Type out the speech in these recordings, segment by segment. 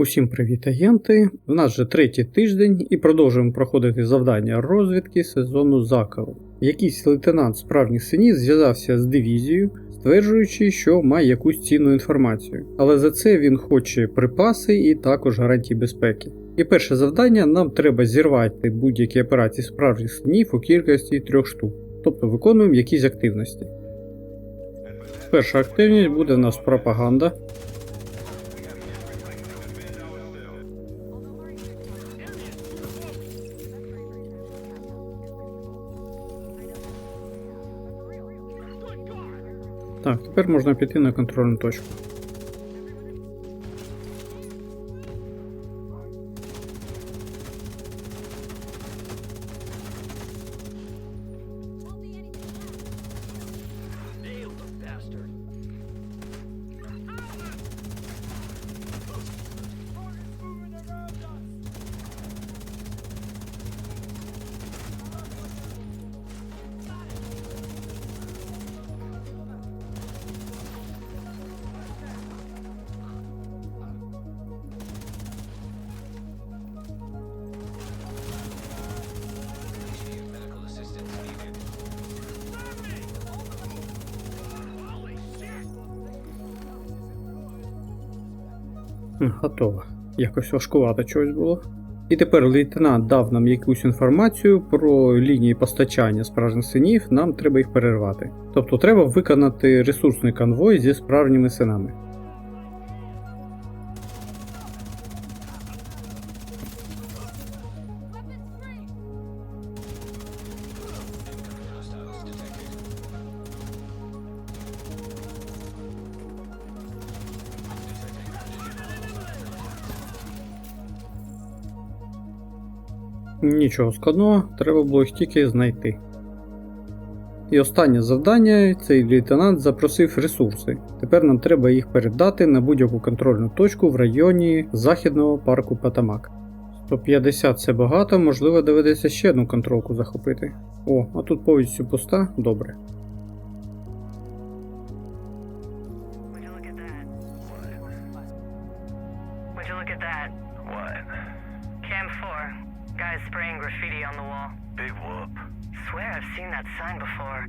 Усім привіт, агенти! У нас вже третій тиждень і продовжуємо проходити завдання розвідки сезону заколу. Якийсь лейтенант справжніх синів зв'язався з дивізією, стверджуючи, що має якусь цінну інформацію. Але за це він хоче припаси і також гарантії безпеки. І перше завдання нам треба зірвати будь-які операції справжніх синів у кількості трьох штук, тобто виконуємо якісь активності. Перша активність буде у нас пропаганда. Так, тепер можна піти на контрольну точку. Готово. Якось важкувато чогось було. І тепер лейтенант дав нам якусь інформацію про лінії постачання справжніх синів, нам треба їх перервати. Тобто треба виконати ресурсний конвой зі справжніми синами. Нічого складного, треба було їх тільки знайти. І останнє завдання цей лейтенант запросив ресурси. Тепер нам треба їх передати на будь-яку контрольну точку в районі західного парку Патамак. 150 це багато, можливо, доведеться ще одну контролку захопити. О, а тут повністю пуста, добре. On the wall. Big whoop. Swear I've seen that sign before.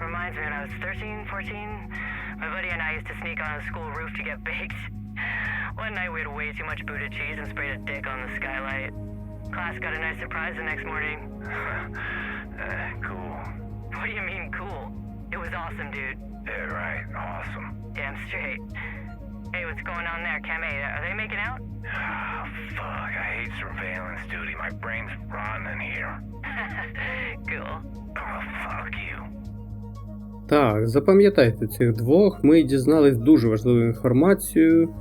Reminds me when I was 13, 14. My buddy and I used to sneak on the school roof to get baked. One night we had way too much Buddha cheese and sprayed a dick on the skylight. Class got a nice surprise the next morning. Eh, cool. What do you mean cool? It was awesome, dude. Yeah, right. Awesome. Damn straight. Hey, what's going on there, Cam 8? Are they making out? surveillance duty. My brain's rotten in here. cool. Oh, fuck you. Так, запам'ятайте цих двох. Ми дізнались дуже важливу інформацію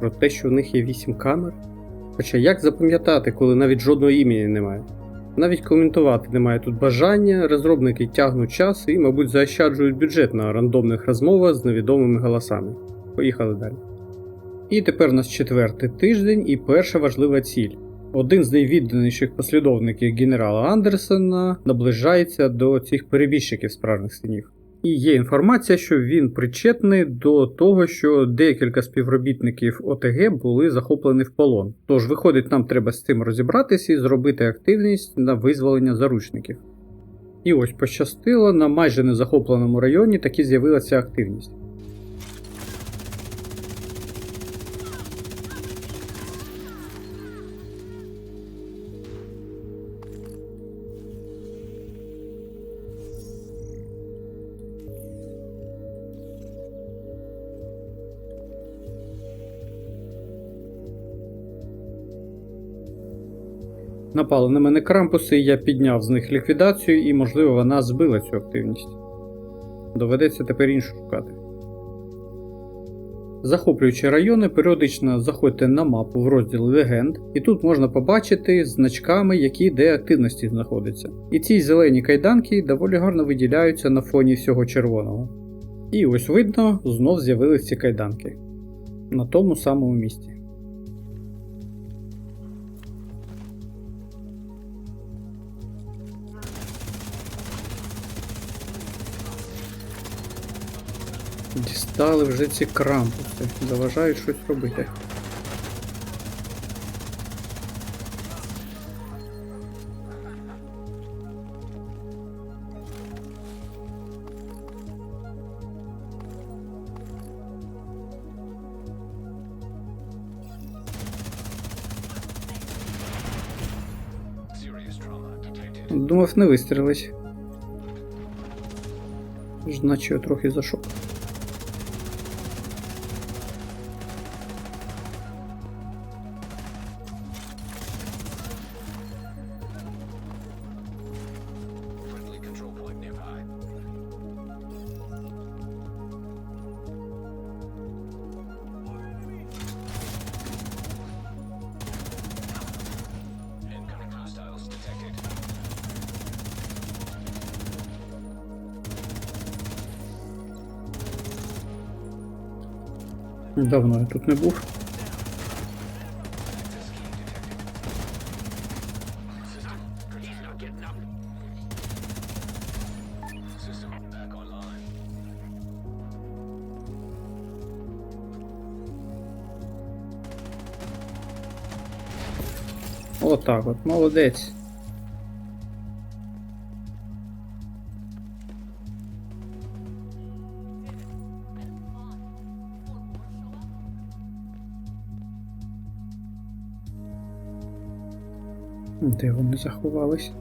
про те, що в них є 8 камер. Хоча як запам'ятати, коли навіть жодного імені немає? Навіть коментувати немає тут бажання, розробники тягнуть час і, мабуть, заощаджують бюджет на рандомних розмовах з невідомими голосами. Поїхали далі. І тепер у нас четвертий тиждень і перша важлива ціль. Один з найвідданіших послідовників генерала Андерсона наближається до цих перебіжчиків справжніх синів. І є інформація, що він причетний до того, що декілька співробітників ОТГ були захоплені в полон. Тож, виходить, нам треба з цим розібратися і зробити активність на визволення заручників. І ось пощастило, на майже незахопленому районі таки з'явилася активність. Напали на мене крампуси, я підняв з них ліквідацію і, можливо, вона збила цю активність. Доведеться тепер іншу шукати. Захоплюючи райони, періодично заходьте на мапу в розділ легенд, і тут можна побачити значками, які де активності знаходяться. І ці зелені кайданки доволі гарно виділяються на фоні всього червоного. І ось видно, знов з'явились ці кайданки на тому самому місці. Дістали вже ці крампуси. Заважають щось робити. Думав, не вистрілить. Значить, я трохи зашок. Давно я тут не був. Отак от, молодець. Де вони заховались?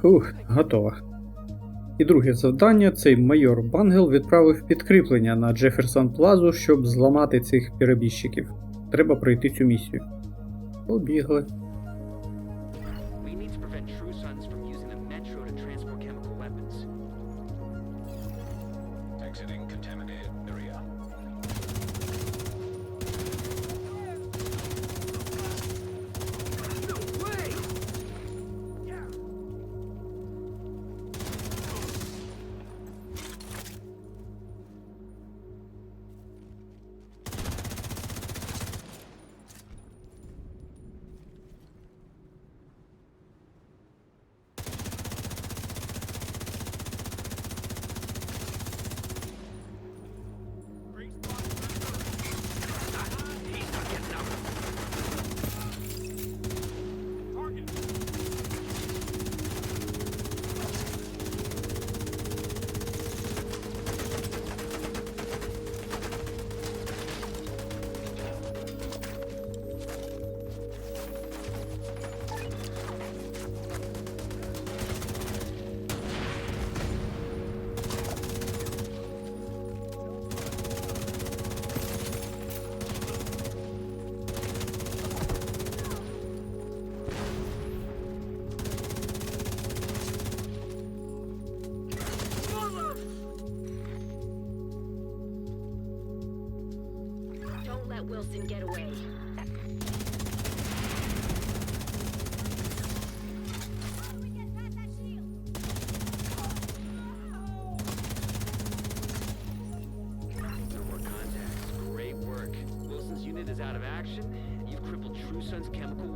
Фух, готово. І друге завдання цей майор Бангел відправив підкріплення на Джеферсон Плазу, щоб зламати цих перебіжчиків. Треба пройти цю місію. Побігли. Prevent True Sons from using the metro to transport chemical weapons. Exiting contaminated area.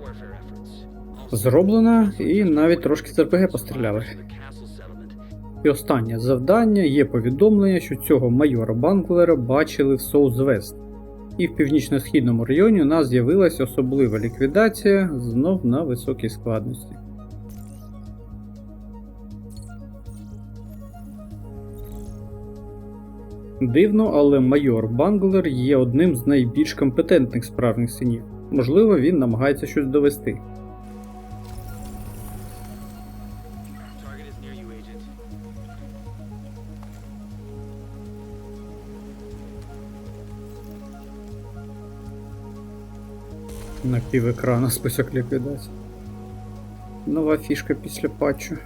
Warfare efforts. Also, Зроблено, і навіть трошки з РПГ постріляли. І останнє завдання є повідомлення, що цього майора Банклера бачили в Соузвест. І в північно-східному районі у нас з'явилася особлива ліквідація знов на високій складності. Дивно, але майор Банглер є одним з найбільш компетентних справжніх синів. Можливо, він намагається щось довести. На пів екрана список ліквідацій. Нова фішка після патчу.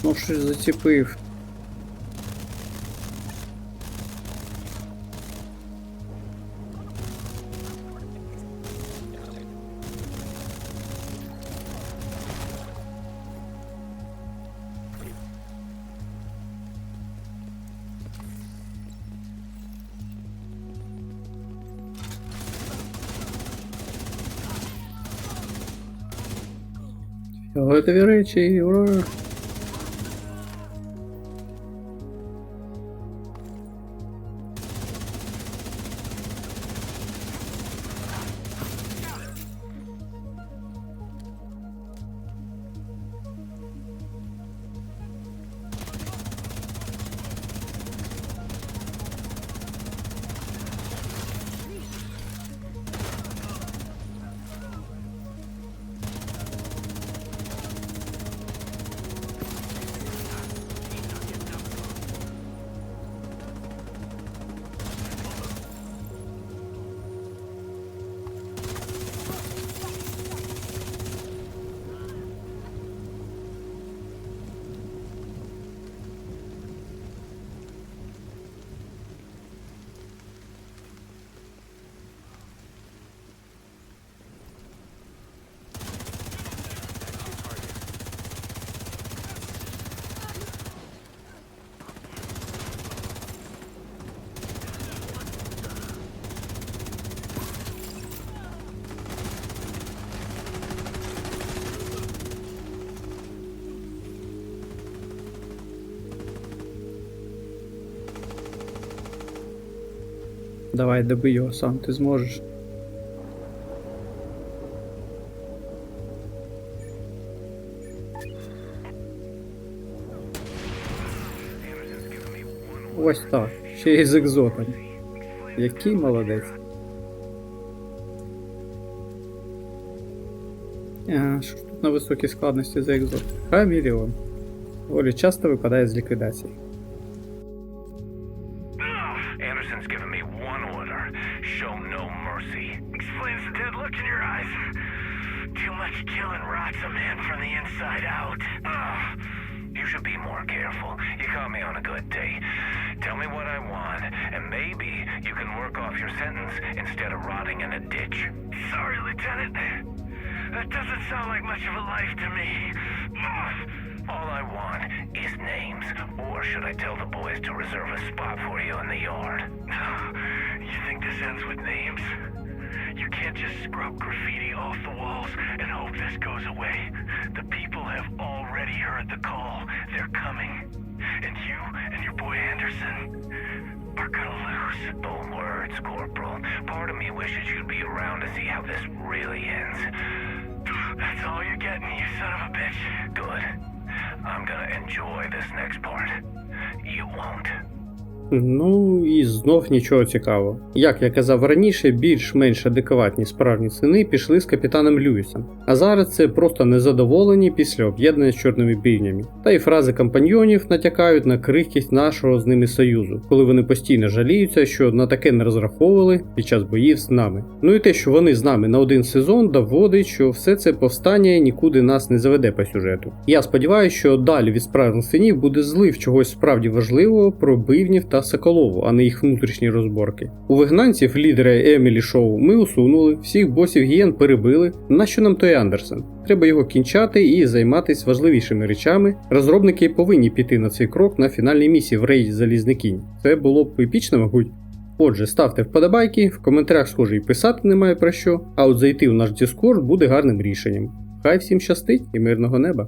Знов щось заціпив. Фіолетові речі, ура! Давай доби його сам, ти зможеш. Ось так. Ще й з екзотом. Який молодець. А, що тут на високій складності за екзот? Хамелеон. Доволі часто випадає з ліквідації. Should be more careful. You caught me on a good day. Tell me what I want, and maybe you can work off your sentence instead of rotting in a ditch. Sorry, Lieutenant. That doesn't sound like much of a life to me. All I want is names, or should I tell the boys to reserve a spot for you in the yard? You think this ends with names? You can't just scrub graffiti off the walls and hope this goes away. The people have already heard the call. Anderson are gonna lose. Bold words, Corporal. Part of me wishes you'd be around to see how this really ends. That's all you're getting, you son of a bitch. Good. I'm gonna enjoy this next part. You won't. Ну і знов нічого цікавого. Як я казав раніше, більш-менш адекватні справжні сини пішли з капітаном Льюісом. А зараз це просто незадоволені після об'єднання з чорними бійнями. Та й фрази компаньйонів натякають на крихкість нашого з ними союзу, коли вони постійно жаліються, що на таке не розраховували під час боїв з нами. Ну і те, що вони з нами на один сезон, доводить, що все це повстання нікуди нас не заведе по сюжету. Я сподіваюся, що далі від справжніх синів буде злив чогось справді важливого про бивнів та Соколову, а не їх внутрішні розборки. У вигнанців лідера Емілі Шоу ми усунули, всіх босів гієн перебили. Нащо нам той Андерсен? Треба його кінчати і займатися важливішими речами. Розробники повинні піти на цей крок на фінальній місії в рейді Залізний кінь. Це було б епічно, мабуть. Отже, ставте вподобайки, в коментарях схоже і писати немає про що, а от зайти в наш Discord буде гарним рішенням. Хай всім щастить і мирного неба!